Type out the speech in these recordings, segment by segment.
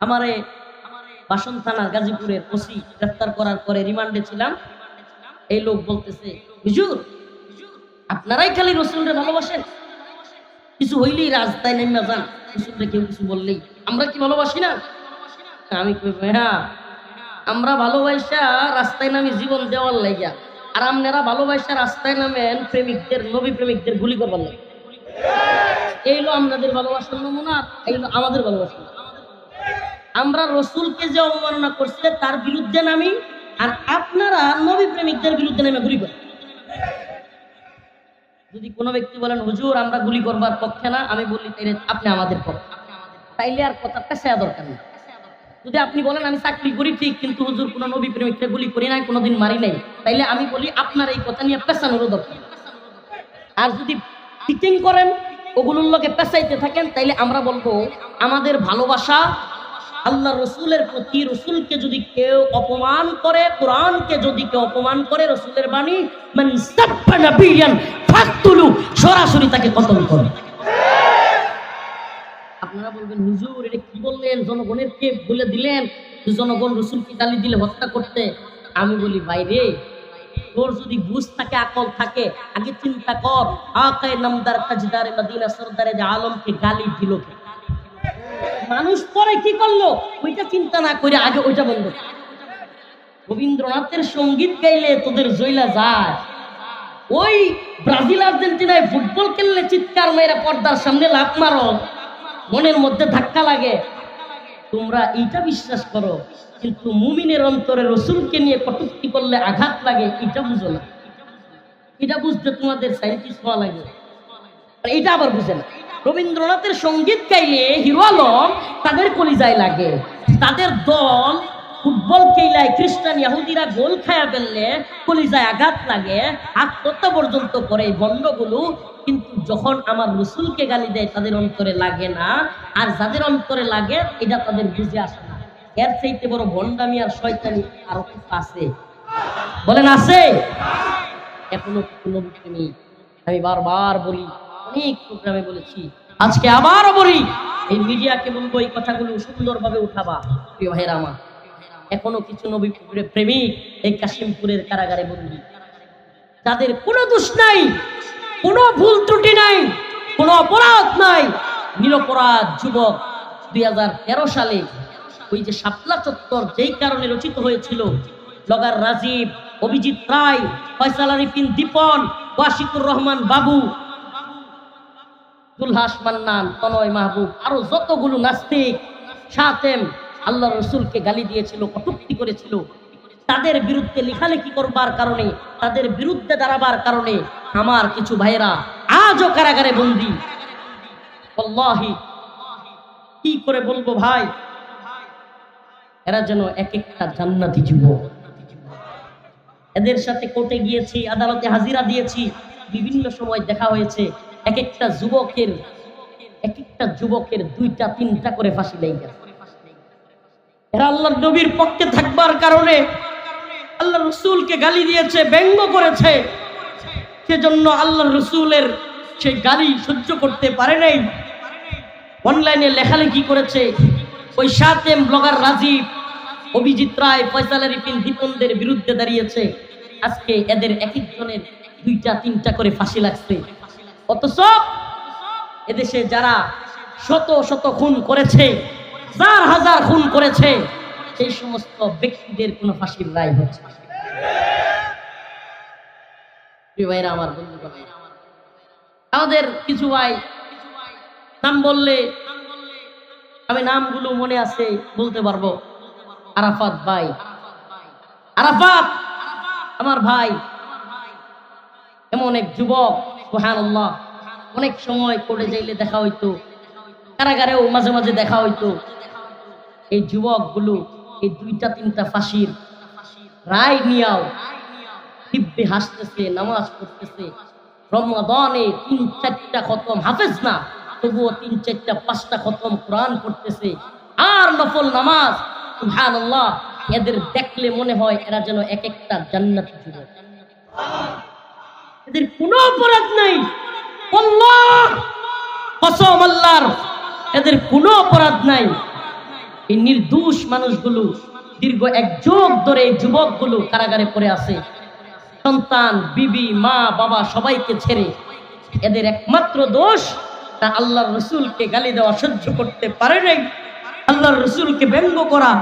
আমারে বাসন থানার গাজীপুরের ওসি গ্রেফতার করার পরে রিমান্ডে ছিলাম। এই লোক বলতেছে, হুজুর, আপনারাই খালি রসুলরে ভালোবাসেন। কিছু হইলেই রাস্তায় নেমে যান। রসুলরে কেউ কিছু বললেই, আমরা কি ভালোবাসি না? আমি হ্যাঁ আমরা ভালোবাসা রাস্তায় নামি জীবন দেওয়ার লাইগা। আর আপনারা ভালোবাসা রাস্তায় নামেন প্রেমিকদের, নবী প্রেমিকদের গুলি করবার লাগে এই হলো আপনাদের ভালোবাসার নমুনা, এই হলো আমাদের ভালোবাসা আমরা রসুলকে যে অবমাননা করছে তার বিরুদ্ধে নামি, আর আপনারা নবী প্রেমিকদের বিরুদ্ধে নেমে গুলি করেন। যদি কোনো ব্যক্তি বলেন, হুজুর, আমরা গুলি করবার পক্ষে না, আমি বলি তাইলে আপনি আমাদের পক্ষে তাইলে আর কথা পেশায়া দরকার নেই। যদি আপনি বলেন, আমি চাকরি করি ঠিক, কিন্তু হুজুর, কোনো নবী প্রেমিককে গুলি করি নাই, কোনোদিন মারি নাই, তাইলে আমি বলি, আপনার এই কথা নিয়ে পেশানোরও দরকার আর যদি ফিটিং করেন, ওগুলোর লোকে পেঁচাইতে থাকেন, তাইলে আমরা বলব, আমাদের ভালোবাসা আল্লাহ রসুলের প্রতি রসুলকে যদি কেউ অপমান করে, কোরআনকে যদি কেউ অপমান করে রসুলের বাণী সরাসরি তাকে কতল করে আপনারা বলবেন, হুজুর, এটা কি বললেন? জনগণের কে বলে দিলেন? জনগণ রসুলকে গালি দিলে হত্যা করতে? আমি বলি বাইরে তোর যদি বুঝ থাকে, আকল থাকে, আগে চিন্তা কর, আকায় নামদার তাজদারে, মদিনা সরদারে যে আলমকে গালি দিল কে? মানুষ পরে কি করল? ওইটা চিন্তা না করে আগে ওইটা বন্ধ রবীন্দ্রনাথের সংগীত গাইলে তোদের জইলা যায়। ওই ব্রাজিল আর্জেন্টিনায় ফুটবল খেললে চিৎকার মেয়েরা পর্দার সামনে লাফ মারো। মনের মধ্যে ধাক্কা লাগে। তোমরা এইটা বিশ্বাস করো, কিন্তু মুমিনের অন্তরে রসুলকে নিয়ে কটুক্তি করলে আঘাত লাগে এটা বুঝো না। এটা বুঝতে তোমাদের সাইন্টিস্ট হওয়া লাগে। এটা আবার বুঝে না। রবীন্দ্রনাথের সংগীত গাইলে হিরো আলম তাদের কলিজায় লাগে। তাদের দল ফুটবল খেলায় খ্রিস্টান ইহুদিরা গোল খায়া ফেললে কলিজায় আঘাত লাগে। আত্মহত্যা পর্যন্ত করে এই বন্ডগুলো কিন্তু যখন আমার রসুলকে গালি দেয়, তাদের অন্তরে লাগে না। আর যাদের অন্তরে লাগে, এটা তাদের বুঝে আসে না। এর চাইতে বড় ভণ্ডামি আর শয়তানি আরও আছে। বলেন, আছে? এখনও কোনো তুমি আমি বারবার বলি অনেক প্রোগ্রামে বলেছি, আজকে আবারও বলি, এই মিডিয়াকে বলব, এই কথাগুলো সুন্দরভাবে উঠাবা, প্রিয় ভাইরা আমার। এখনও কিছু নবী প্রেমিক এই কাশিমপুরের কারাগারে বন্দি। তাদের কোনো দোষ নাই, কোনো ভুল ত্রুটি নাই, কোনো অপরাধ নাই। নিরপরাধ যুবক দুই হাজার তেরো সালে ওই যে শাপলা চত্বর যেই কারণে রচিত হয়েছিল লগার রাজীব, অভিজিৎ রায়, ফয়সাল আরিফিন, দীপন, ওয়াশিকুর রহমান বাবু দুলহাস মান্নান, তনয় মাহবুব, আরও যতগুলো নাস্তিক সাতেম আল্লাহ রসুলকে গালি দিয়েছিল, কটুক্তি করেছিল, তাদের বিরুদ্ধে লেখালেখি করবার কারণে, তাদের বিরুদ্ধে দাঁড়াবার কারণে আমার কিছু ভাইয়েরা আজও কারাগারে বন্দি। কি করে বলব ভাই? এরা যেন এক একটা জান্নাতি যুবক। এদের সাথে কোর্টে গিয়েছি, আদালতে হাজিরা দিয়েছি, বিভিন্ন সময় দেখা হয়েছে। এক একটা যুবকের এক একটা যুবকের দুইটা, তিনটা করে ফাঁসি লেগে গেছে। এরা আল্লাহ নবীর পক্ষে থাকবার কারণে আল্লাহ রসুলকে গালি দিয়েছে, ব্যঙ্গ করেছে। সেজন্য আল্লাহ রসুলের সেই গালি সহ্য করতে পারে নাই। অনলাইনে লেখালেখি করেছে। ওই সাতেম ব্লগার রাজীব, অভিজিৎ রায়, ফয়সাল রিপিন দীপনদের বিরুদ্ধে দাঁড়িয়েছে। আজকে এদের এক একজনের দুইটা, তিনটা করে ফাঁসি লাগছে। অথচ এদেশে যারা শত শত খুন করেছে, হাজার হাজার খুন করেছে, সেই সমস্ত ব্যক্তিদের কোনো ফাঁসির রায় হচ্ছে আমার আমাদের কিছু ভাই নাম বললে আমি নামগুলো মনে আছে, বলতে পারব। আরাফাত ভাই। আরাফাত, আমার ভাই। এমন এক যুবক অনেক সময় কোর্টে যাইলে দেখা হইতো, কারাগারেও মাঝে মাঝে দেখা হইতো, এই যুবকগুলো, এই দুইটা তিনটা ফাঁসির রায় নিয়াও, দিব্যে হাসতেছে, নামাজ পড়তেছে। রমাদানে তিন চারটা খতম, হাফেজ না, তবুও তিন চারটা, পাঁচটা খতম কোরআন পড়তেছে। আর নফল নামাজ, সুবহানাল্লাহ, এদের দেখলে মনে হয় এরা যেন এক একটা জান্নাতি এদের কোনো অপরাধ নাই। এদের কোনো অপরাধ নাই। এই নির্দোষ মানুষগুলো, দীর্ঘ এক যুগ ধরে যুবকগুলো কারাগারে পড়ে আছে। সন্তান, বিবি, মা, বাবা সবাইকে ছেড়ে এদের একমাত্র দোষ, তা আল্লাহর রসুলকে গালি দেওয়া সহ্য করতে পারে নাই। আল্লাহর রসুলকে ব্যঙ্গ করা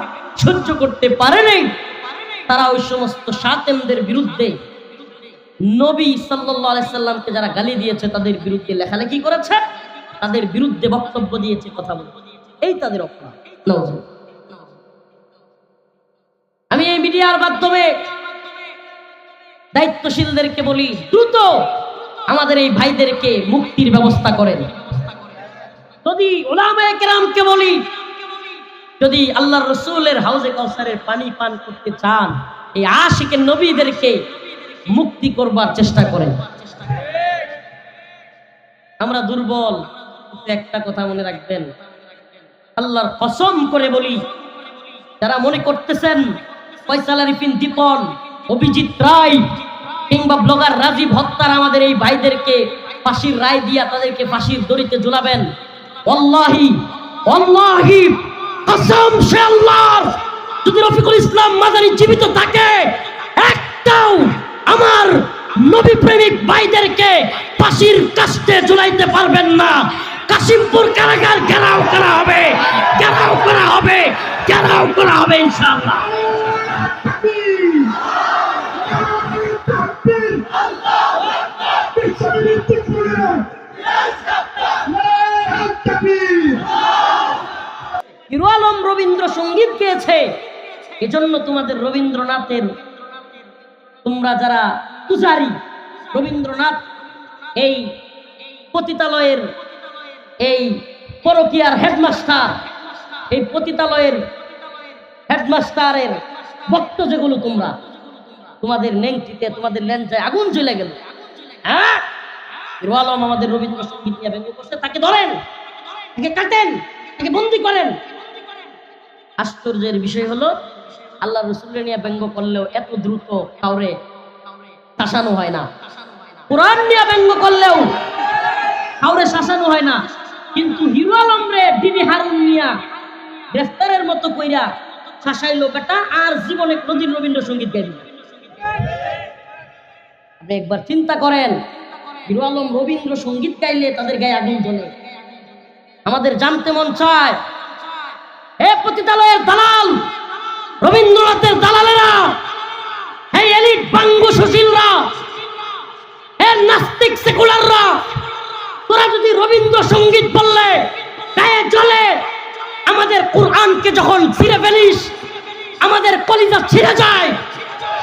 সহ্য করতে পারে নাই। তারা ওই সমস্ত সাতেমদের বিরুদ্ধে নবী সাল্লাল্লাহু সাল্লামকে যারা গালি দিয়েছে, তাদের বিরুদ্ধে লেখালেখি করেছে, তাদের বিরুদ্ধে বক্তব্য দিয়েছে, কথা বলেছে। এই তাদের অপরাধ। আমি এই মিডিয়ার মাধ্যমে দায়িত্বশীলদেরকে বলি, দ্রুত আমাদের এই ভাইদেরকে মুক্তির ব্যবস্থা করেন। যদি ওলামায়ে কেরামকে বলি, যদি আল্লাহর রসুলের হাউজে কাউসারের পানি পান করতে চান, এই আশিকের নবীদেরকে মুক্তি করবার চেষ্টা করেন আমরা দুর্বল একটা কথা মনে রাখবেন। আল্লাহর কসম করে বলি, যারা মনে করতেছেন, ফয়সাল আরিফিন দীপন অভিজিৎ রায়, কিংবা ব্লগার রাজীব হত্যার আমাদের এই ভাইদেরকে ফাঁসির রায় দিয়া তাদেরকে ফাঁসির দড়িতে ঝুলাবেন অল্লাহি অল্লাহি কসম সে আল্লাহর। যদি রফিকুল ইসলাম মাদানী জীবিত থাকে, একটাও আমার নবী প্রেমিক ভাইদেরকে ফাঁসির কাস্তে ঝুলাইতে পারবেন না। কাশিমপুর কারাগার ঘেরাও করা হবে, ঘেরাও করা হবে, ঘেরাও করা হবে ইনশাআল্লাহ। আলম রবীন্দ্র সংগীত পেয়েছে। এজন্য তোমাদের রবীন্দ্রনাথের তোমরা যারা পূজারি, রবীন্দ্রনাথ, এই পতিতালয়ের এই পরকিয়ার হেডমাস্টার, এই পতিতালয়ের হেডমাস্টারের ভক্ত যেগুলো তোমরা, তোমাদের নেংটিতে তোমাদের লেঞ্চায় আগুন চলে গেল। হ্যাঁ? আলম আমাদের রবীন্দ্রসঙ্গীত নিয়ে ব্যঙ্গ করছে, তাকে ধরেন, তাকে কাটেন, তাকে বন্দি করেন। আশ্চর্যের বিষয় হলো আল্লাহ রসুল্লে নিয়ে ব্যঙ্গ করলেও এত দ্রুত কাউরে শাসানো হয় না। কোরআন নিয়ে ব্যঙ্গ করলেও কাউরে শাসানো হয় না। কিন্তু হিরো আলমরে দিদি হারুন মিয়া গ্রেফতারের মতো কইরা শাসাইলো বেটা, আর জীবনে কোনদিন রবীন্দ্রসঙ্গীত গাইল না। আপনি একবার চিন্তা করেন, হিরো আলম রবীন্দ্রসঙ্গীত গাইলে তাদের গায়ে আগুন জ্বলে। আমাদের জানতে মন চায়, হে পতিতালয়ের দালাল রবীন্দ্রনাথের দালালেরা হে এলিট বাঙ্গু সুশীলরা হে নাস্তিক সেকুলাররা, তোরা যদি রবীন্দ্র সংগীত বললে, গায়ে জ্বলে আমাদের কোরআনকে যখন ছিঁড়ে ফেলিস, আমাদের কলিজা ছিঁড়ে যায়,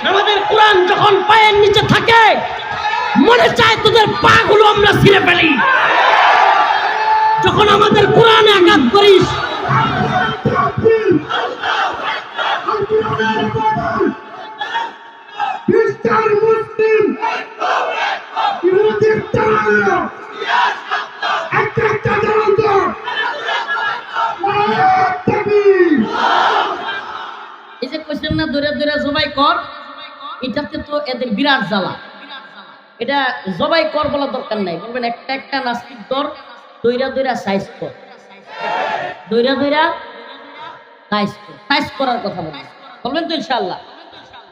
আমাদের কোরআন যখন পায়ের নিচে থাকে, মনে চায় তোদের পা গুলো আমরা ছিঁড়ে ফেলি। খ্রিস্টান, মুসলিম বিরোধীর তারা। একটা একটা এই যে কোশ্চেন না দৌড়ে দৌড়ে জবাই কর। এটাতে তো এদের বিরাট জ্বালা। এটা জবাই কর বলা দরকার নাই। বলবেন একটা একটা নাস্তিক দর দৈরা দৈরা সাইজ কর। দৈরা দৈরা সাইজ কর। সাইজ করার কথা বলবেন বলবেন তো ইনশাআল্লাহ।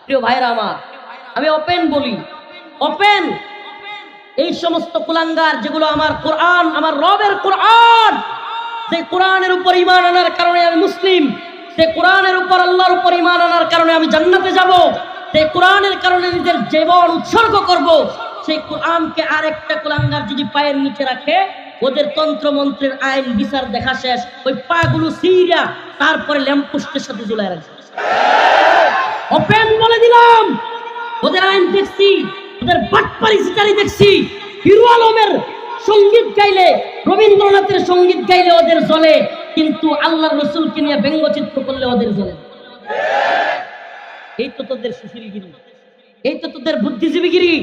প্রিয় ভাইরা আমার, আমি ওপেন বলি। ওপেন এই সমস্ত কুলাঙ্গার যেগুলো আমার কোরআন, আমার রবের কোরআন, যে কোরআনের উপর ইমান আনার কারণে আমি মুসলিম, যে কোরআনের উপর আল্লাহর উপর ইমান আনার কারণে আমি জান্নাতে যাব, যে কোরআনের কারণে নিজের জীবন উৎসর্গ করব, সেই কোরআনকে আর একটা কুলাঙ্গার যদি পায়ের নিচে রাখে, ওদের তন্ত্র মন্ত্রের আইন বিচার দেখা শেষ, ওই পাগুলো সিরিয়া তারপরে ল্যাম্পোস্টের সাথে ঝুলাই রাখছে ওপেন বলে দিলাম। ওদের আইন দেখছি ওদের বাটপারি দেখছি। আলমের সংগীত গাইলে, রবীন্দ্রনাথের সংগীত গাইলে ওদের জ্বলে, কিন্তু আল্লাহর রসুলকে নিয়ে ব্যঙ্গচিত্র করলে ওদের না। এই তো তোদের সুশীলগিরি। এই তো তোদের বুদ্ধিজীবীগিরি।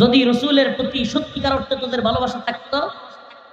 যদি রসুলের প্রতি সত্যিকার অর্থে তোদের ভালোবাসা থাকতো